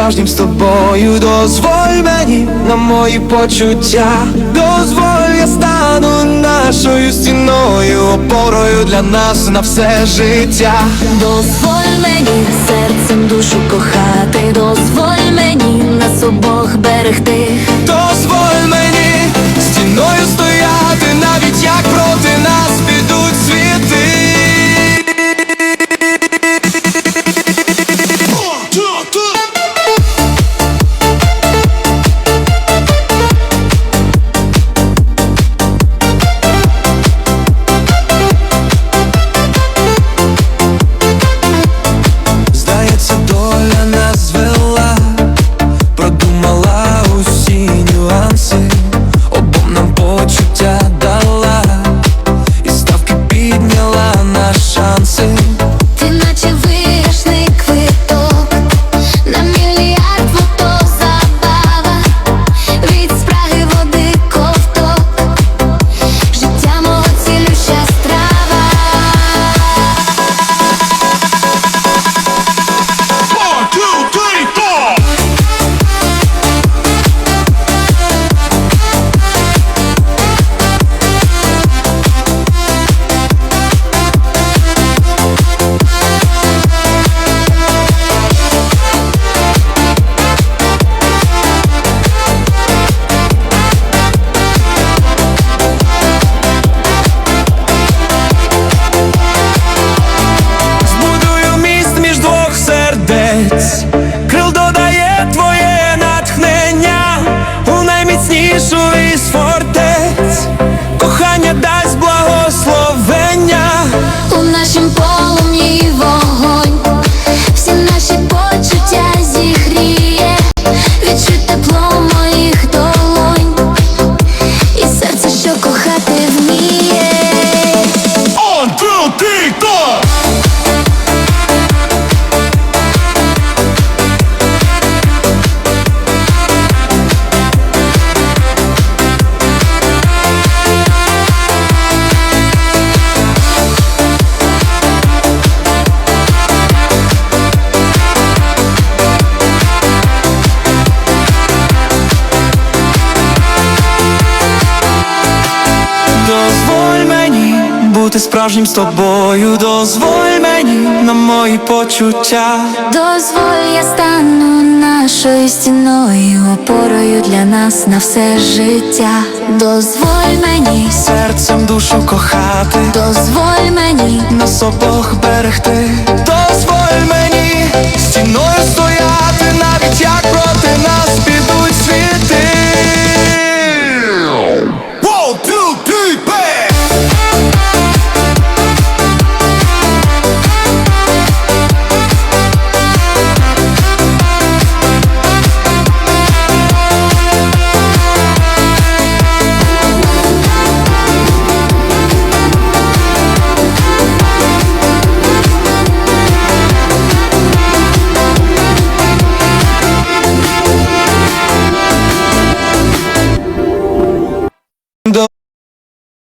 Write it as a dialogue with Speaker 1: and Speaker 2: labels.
Speaker 1: Справжнім з тобою. Дозволь мені на мої почуття, дозволь, я стану нашою стіною, опорою для нас на все життя.
Speaker 2: Дозволь мені серцем душу кохати, дозволь
Speaker 1: Дозволь мені бути справжнім з тобою, дозволь мені на мої почуття.
Speaker 2: Дозволь, я стану нашою стіною, опорою для нас на все життя. Дозволь мені,
Speaker 1: Серцем душу кохати,
Speaker 2: дозволь мені,
Speaker 1: нас обох берегти.